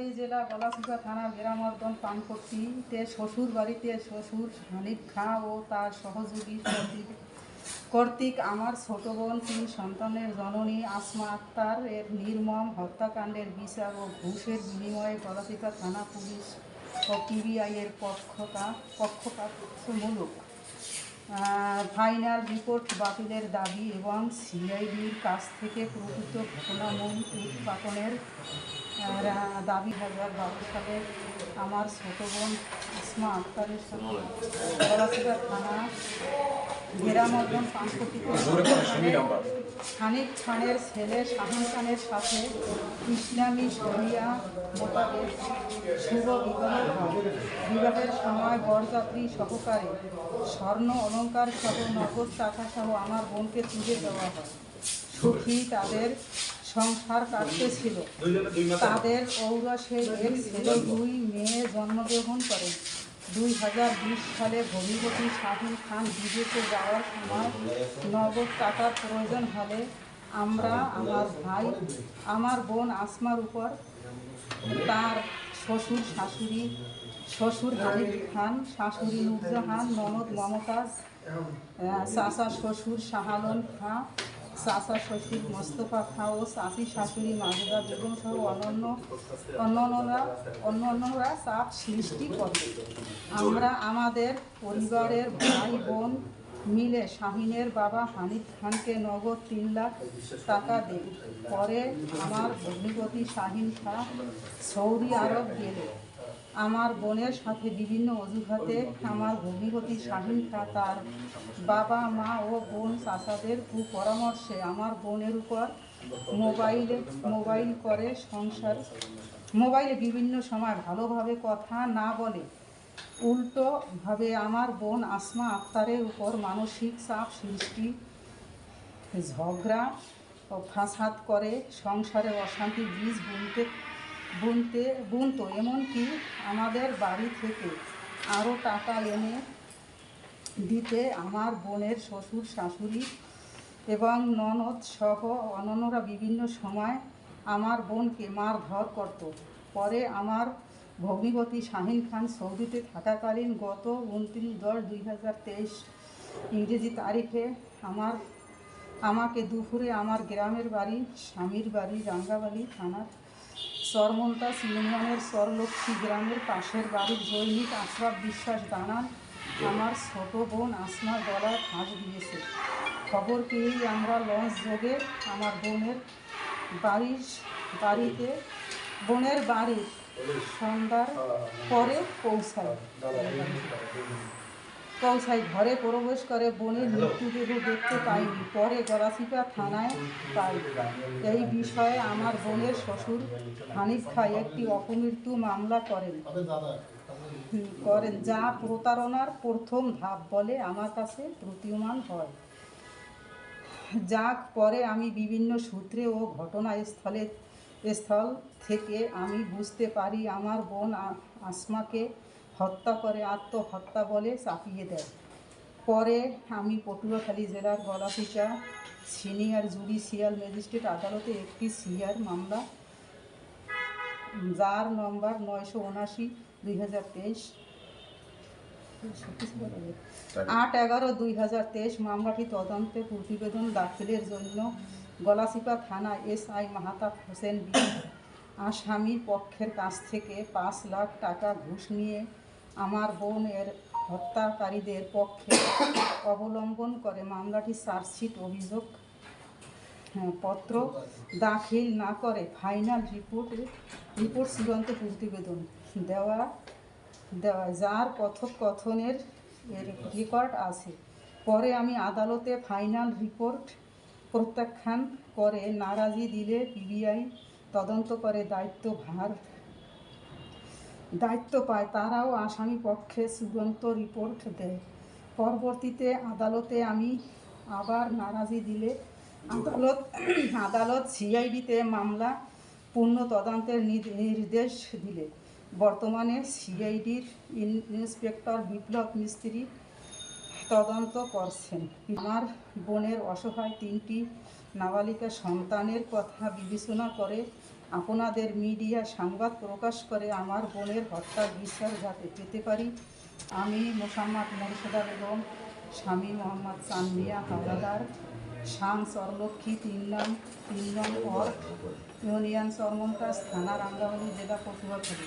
পটুয়াখালী জেলা গলাচিপা থানা বেরামর্দন পানপট্টিতে শ্বশুর বাড়িতে শ্বশুর হানিফ খাঁ ও তার সহযোগী কর্তৃক আমার ছোট বোন, তিন সন্তানের জননী, আসমা আক্তার এর নির্মম হত্যাকাণ্ডের বিচার ও ঘুষের বিনিময়ে গলাচিপা থানা পুলিশ ও পিবিআই এর পক্ষকা পক্ষপাতমূলক। ফাইনাল রিপোর্ট বাতিলের দাবি এবং সিআইডির কাছ থেকে প্রকৃত ঘটনামূল উৎপাদনের দাবি হাজার বারো সালে আমার ছোট বোন ইসমা আক্তারের সঙ্গে থানা হানিফ খানের ছেলে শাহিন খানের সাথে ইসলামী শরিয়া মোতাবেক শুভ বিবাহ বিবাহের সময় বরযাত্রী সহকারে স্বর্ণ অলঙ্কার সহ নগদ টাকা সহ আমার বোনকে তুলে দেওয়া হয়। সুখী তাদের সংসার কাটতেছিল তাদের ঔরসে এক ছেলে দুই মেয়ে জন্মগ্রহণ করেন দুই হাজার বিশ সালে ভবিষ্যতী শাহিন খান বিদেশে যাওয়ার সময় নগদ টাকার প্রয়োজন হলে আমরা, আমার ভাই, আমার বোন আসমার উপর তার শ্বশুর শাশুড়ি, শ্বশুর হানিফ খান, শাশুড়ি নুরজাহান, ননদ মমতাজ চাচা শ্বশুর শাহালন খাঁ চাচা শ্বশুর মোস্তফা খাঁ ও চাচি শাশুড়ি, মাজুদা, বেগম সহ অন্যান্য অন্যান্যরা অন্যান্যরা চাপ সৃষ্টি করে। আমরা আমাদের পরিবারের ভাই বোন মিলে শাহিনের বাবা হানিফ খানকে নগদ তিন লাখ টাকা দেয় পরে আমার ভগ্নিপতি শাহিন খাঁ সৌদি আরব গেলে আমার বোনের সাথে বিভিন্ন অজুহাতে আমার ভগ্নিপতি শাহিন খাঁ তার বাবা, মা ও বোন চাচাদের কুপরামর্শে আমার বোনের উপর মোবাইলে, মোবাইল করে সংসার, মোবাইলে বিভিন্ন সময় ভালোভাবে কথা না বলে উল্টোভাবে আমার বোন আসমা আক্তারের উপর মানসিক চাপ, সৃষ্টি, ঝগড়া ও ফাসাদ করে সংসারে অশান্তি বীজ বুনতে বুনতে, বুনতো। এমনকি আমাদের বাড়ি থেকে আরও টাকা এনে দিতে আমার বোনের শ্বশুর, শাশুড়ি এবং ননদ সহ অন্যান্যরা বিভিন্ন সময় আমার বোনকে মারধর করত। পরে আমার ভগ্নিপতি শাহিন খান সৌদিতে থাকাকালীন গত উনত্রিশ দশ দুই হাজার তেইশ ইংরেজি তারিখে আমার, আমাকে দুপুরে আমার গ্রামের বাড়ি, স্বামীর বাড়ি রাঙ্গাবাড়ি থানার চরমন্তাস ইউনিয়নের চরলক্ষ্মী গ্রামের পাশের বাড়ির জৈনিক আশরাফ বিশ্বাস জানান, আমার ছোট বোন আসমার গলায় ফাঁস দিয়েছে। খবর পেয়েই আমরা লঞ্চ যোগে আমার বোনের বাড়ির, বাড়িতে, বোনের বাড়ির সন্ধ্যার পরে পৌঁছায় পৌঁছায় ঘরে প্রবেশ করে বোনের মৃত্যুদেহ দেখতে পাইনি পরে গলাচিপা থানায় পাই। এই বিষয়ে আমার বোনের শ্বশুর হানিফ খাই একটি অপমৃত্যু মামলা করেন। করেন যা প্রতারণার প্রথম ধাপ বলে আমার কাছে প্রতীয়মান হয়। যাক পরে আমি বিভিন্ন সূত্রে ও ঘটনাস্থলে স্থল থেকে আমি বুঝতে পারি আমার বোন আসমাকে হত্যা করে, আত্মহত্যা বলে চাপিয়ে দেয়। পরে আমি পটুয়াখালী জেলার গলাপিচা সিনিয়র জুডিশিয়াল ম্যাজিস্ট্রেট আদালতে একটি সিআর মামলা, যার নম্বর নয়শো উনাশি দুই হাজার তেইশ। আট এগারো, দুই হাজার তেইশ মামলাটি তদন্তে প্রতিবেদন দাখিলের জন্য গলাসিপা থানা এস আই মাহাতাব হোসেন বি আসামির পক্ষের কাছ থেকে পাঁচ লাখ টাকা ঘুষ নিয়ে আমার বোন এর হত্যাকারীদের পক্ষে অবলম্বন করে মামলাটি চার্জশিট অভিযোগ হ্যাঁ, পত্র দাখিল না করে ফাইনাল রিপোর্ট রিপোর্ট চূড়ান্ত প্রতিবেদন দেওয়া দেওয়া যার কথোপকথনের রেকর্ড আছে। পরে আমি আদালতে ফাইনাল রিপোর্ট প্রত্যাখ্যান করে নারাজি দিলে পিবিআই তদন্ত করে দায়িত্ব ভার দায়িত্ব পায়, তারাও আসামি পক্ষে চূড়ান্ত রিপোর্ট দেয়। পরবর্তীতে আদালতে আমি আবার নারাজি দিলে আদালত আদালত সিআইডিতে মামলা, পূর্ণ তদন্তের নির্দেশ দিলে। বর্তমানে সিআইডির ইন্সপেক্টর বিপ্লব মিস্ত্রি তদন্ত করছেন। আমার বোনের অসহায় তিনটি নাবালিকা সন্তানের কথা বিবেচনা করে আপনাদের মিডিয়া সংবাদ প্রকাশ করে আমার বোনের হত্যার বিচার যাতে পেতে পারি, আমি মোসাম্মদ মুর্শিদা বেগম, স্বামী মোহাম্মদ চান্দিয়া হাওলাদার, শাম চরলক্ষ্মী তিন নং তিন নং ইউনিয়ন চরমন্তাজ থানা রাঙ্গামাটি, জেলা পটুয়াখালী।